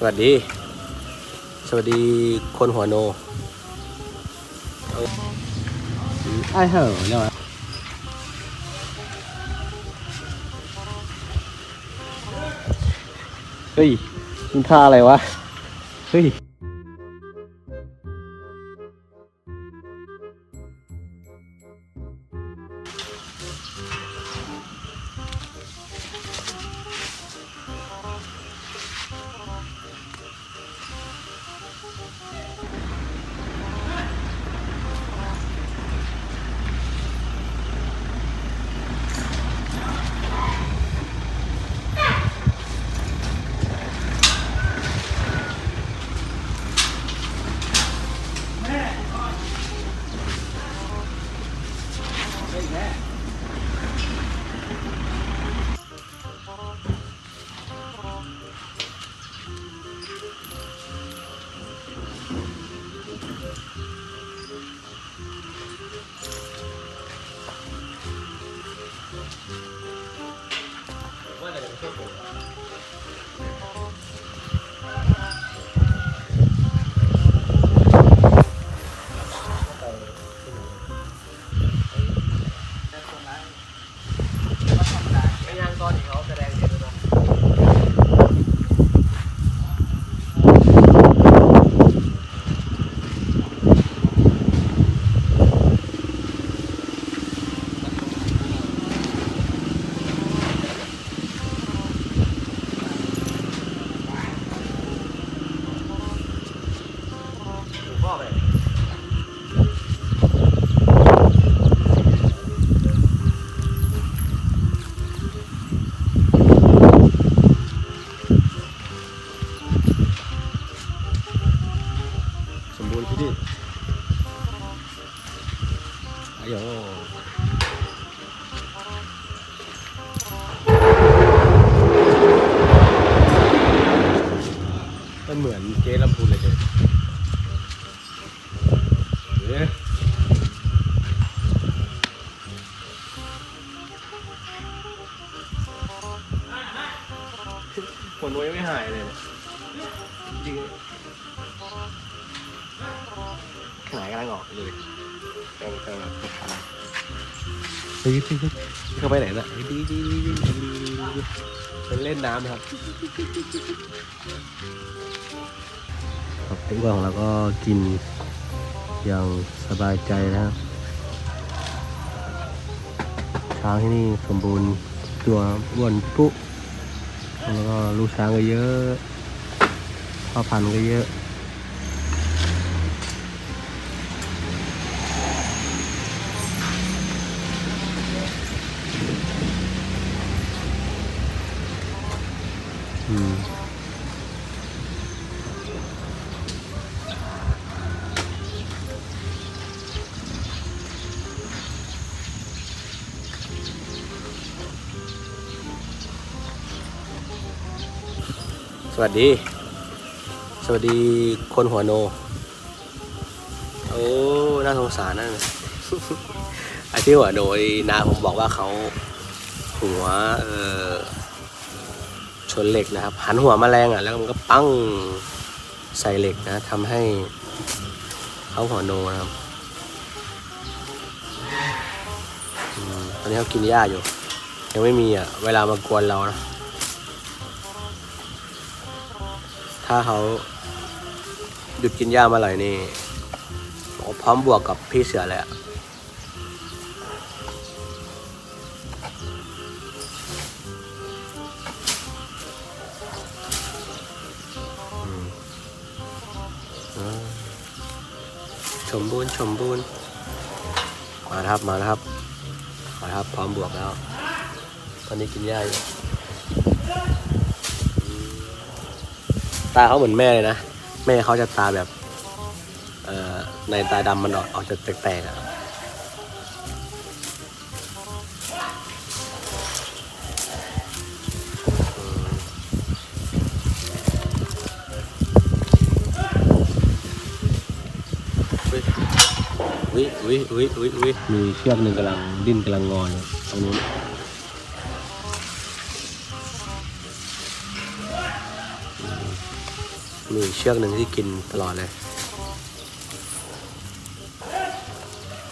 สวัสดี สวัสดีคนหัวโนไอ้เหอะเนี่ยเฮ้ยกินท่าอะไรวะ เฮ้ย จ๊ลำพูนเลยเจ๊เอ๊ะคนนู้นยังไม่หายเลยเนี่ยจริงๆขนายกำลังออกเลยกำลังกำลังขา เฮ้ยเฮ้ยเฮ้ยเข้าไปไหนน่ะเฮ้ยดีดีดีดีดีดีดีเป็นเล่นน้ำนะครับ ครับทุกวันของเราก็กินอย่างสบายใจนะครับช้างที่นี่สมบูรณ์ตัวอ้วนปุ๊แล้วก็ลูกช้างก็เยอะพ่อพันธุ์ก็เยอะ วัสดี สวัสดีคนหัวโน โอ้ น่าสงสารนั่นไอ้ที่หัวโนนี่นาผมบอกว่าเขาหัวเออชนเหล็กนะครับ หันหัวมาแรงอะ แล้วมันก็ปั้งใส่เหล็กนะทำให้เขาหัวโนนะครับอตอนนี้เขากินหญ้าอยู่ ยังไม่มีอะ เวลามากวนเรานะ ถ้าเขาหยุดกินหญ้าเมาไหร่นี่พร้อมบวกกับพี่เสือเลยอะสมบูรณ์สมบูรณ์มาแล้วครับมาแล้วครับ มาแล้วครับพร้อมบวกแล้ว ตอนนี้กินหญ้าอยู่อืม ตาเขาเหมือนแม่เลยนะ แม่เขาจะตาแบบเอ่อในตาดำมันออกออกจะแตกๆอะวิวิวิวิวิมีเชือกหนึ่งกำลังดิ้นกำลังงอนตรงนู้น มีเชือกหนึ่งที่กินตลอดเลย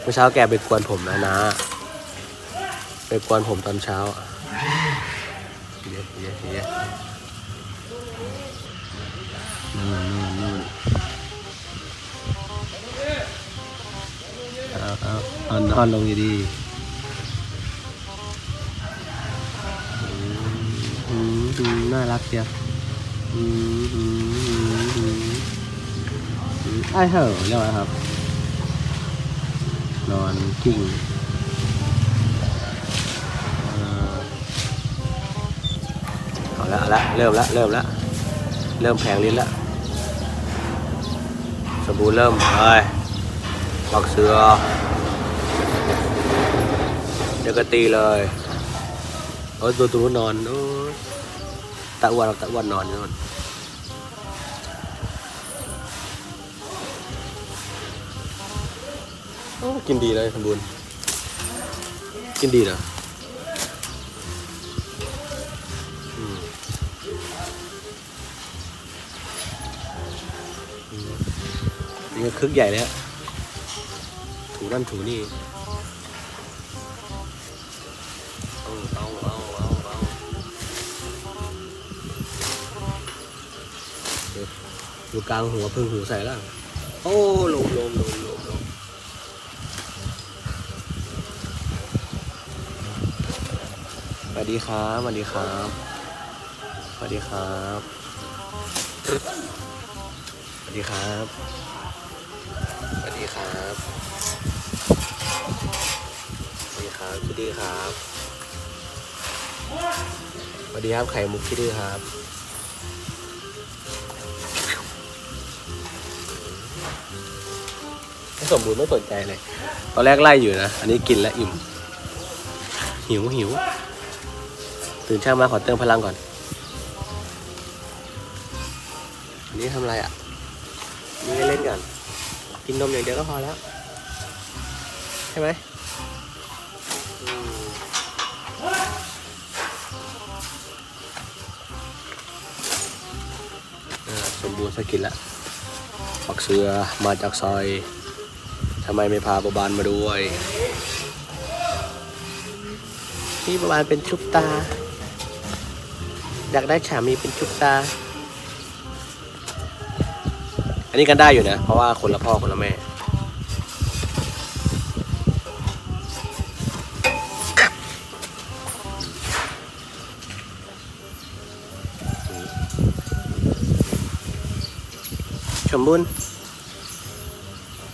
เมื่อเช้าแกไปกวนผมนะนะ ไปกวนผมตอนเช้าเยอะเดี๋ยวเยวเดี๋ยวนู่นนู่นนู่นเอาเอาเอานอนลงดีๆอืมอืมอืมน่ารักเชียว ไอ้เหอเรียกว่าครับ นอนกิ้งเอาละเอาละเริ่มละเริ่มละเริ่มแผงลิ้นละสบู่เริ่มเฮ้ยปักเสือเดี๋ยวก็ตีเลยเออตัวตัวนอนโอ้ ตะวันตะวันนอนอยู่นู่นโอ้กินดีเลยสมบูรณ์กินดีนะอืมอืมนี่ก็คึกใหญ่เลยฮะถูนั่นถูนี่ อยู่กลางหัวพึ่งหูใส่ล่าง โอ้ลมลมลมลมลมสวัสดีครับสวัสดีครับสวัสดีครับสวัสดีครับสวัสดีครับสวัสดีครับคิดดีครับสวัสดีครับไข่มุกคิดดีครับ สมบูรณ์ไม่สนใจเลย ตอนแรกไล่อยู่นะ อันนี้กินแล้วอิ่ม หิวหิว ตื่นเช้ามาขอเติมพลังก่อน อันนี้ทำอะไรอะ นี่เล่นก่อนกินนมอย่างเดียวก็พอแล้ว ใช่ไหมสมบูรณ์สกินละปักเสือมาจากซอย ทำไมไม่พาประบานมาด้วยพี่ประบานเป็นชุบตา อยากได้ฉามีเป็นชุบตา อันนี้กันได้อยู่นะ เพราะว่าคนละพ่อคนละแม่สมบูร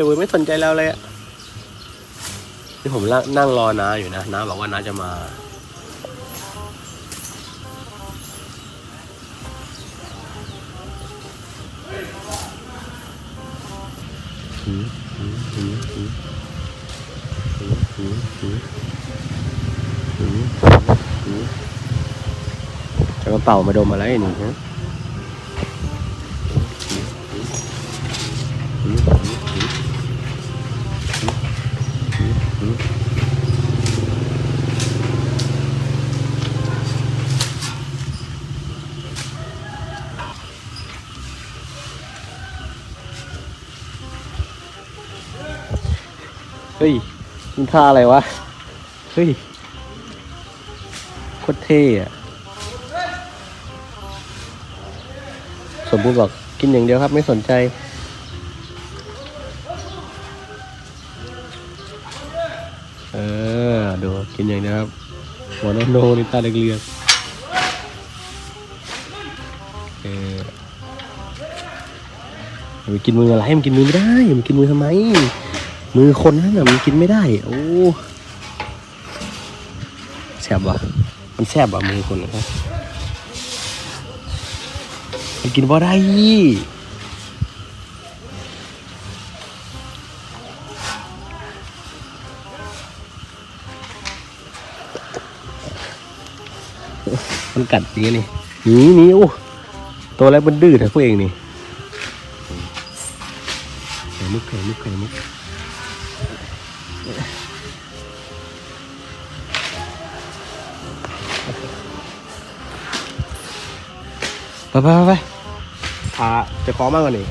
จะวุ้ไม่สนใจเราเลยอะนี่ผมนั่งรอนาอยู่นะนาบอกว่านาจะมา จะกระเป๋ามาดมอะไรนี่ฮะ เฮ้ยกินท่าอะไรวะ เฮ้ยโคตรเท่อะสมบูรณ์บอกกินอย่างเดียวครับไม่สนใจ เออ ดูกินอย่างเดียวครับหัวโนโนนี่ตาเลือกๆเอออย่าไปกินมืออะไรมันกินมือไม่ได้อย่ามันกินมือทำไม มือคนนั่นน่ะมันกินไม่ได้ โอ้แซ่บว่ะมันแซ่บว่ะมือคนนะครับมันกินบ่ได้มันกัดจริงๆนี่หนีหนีโอ้ตัวอะไรมันดื้อแต่พวกเองนี่ไข่มุกไข่มุกไข่มุก ไปไปไปไปพาเจะคล้าของมากกว่านี้